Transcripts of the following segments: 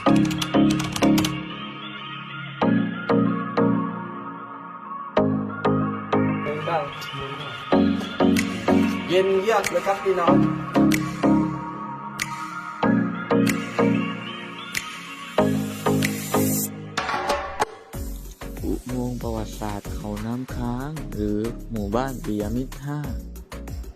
เย็นเยือกเลยครับพี่น้องอุโมงค์ประวัติศาสตร์เขาน้ำค้าง หรือหมู่บ้านปิยมิตร5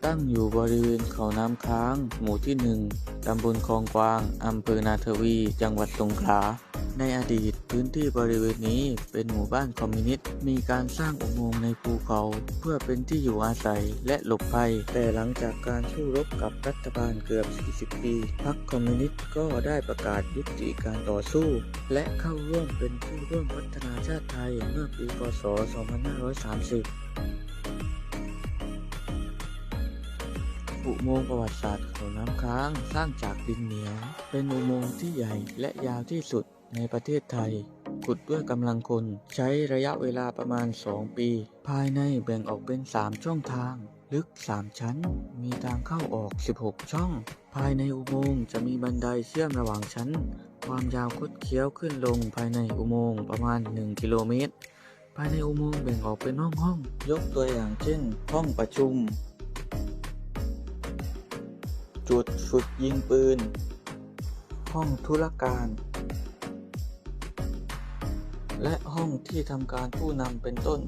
ตั้งอยู่บริเวณเขาน้ำค้าง หมู่ที่ 1 ตำบลคลองกวาง อำเภอนาทวี จังหวัดสงขลา ในอดีตพื้นที่บริเวณนี้เป็นหมู่บ้านคอมมิวนิสต์ มีการสร้างอุโมงค์ในภูเขา เพื่อเป็นที่อยู่อาศัยและหลบภัย แต่หลังจากการสู้รบกับรัฐบาลเกือบ 40 ปี พรรคคอมมิวนิสต์ก็ได้ประกาศยุติการต่อสู้ และเข้าร่วมเป็นผู้ร่วมพัฒนาชาติไทยเมื่อปี พศ 2530 อุโมงค์ประวัติศาสตร์เขาน้ำค้างสร้างจากดินเหนียว เป็นอุโมงค์ที่ใหญ่และยาวที่สุดในประเทศไทย ขุดด้วยกำลังคน ใช้ระยะเวลาประมาณ 2 ปี ภายในแบ่งออกเป็น 3 ช่องทาง ลึก 3 ชั้น มีทางเข้าออก 16 ช่อง ภายในอุโมงค์จะมีบันไดเชื่อมระหว่างชั้น ความยาวคดเคี้ยวขึ้นลงภายในอุโมงค์ประมาณ 1 กิโลเมตรภายในอุโมงค์แบ่งออกเป็นห้องห้อง ยกตัวอย่างเช่น ห้องประชุม จุดฝึกยิงปืน ห้องธุรการ และห้องที่ทำการผู้นำเป็นต้น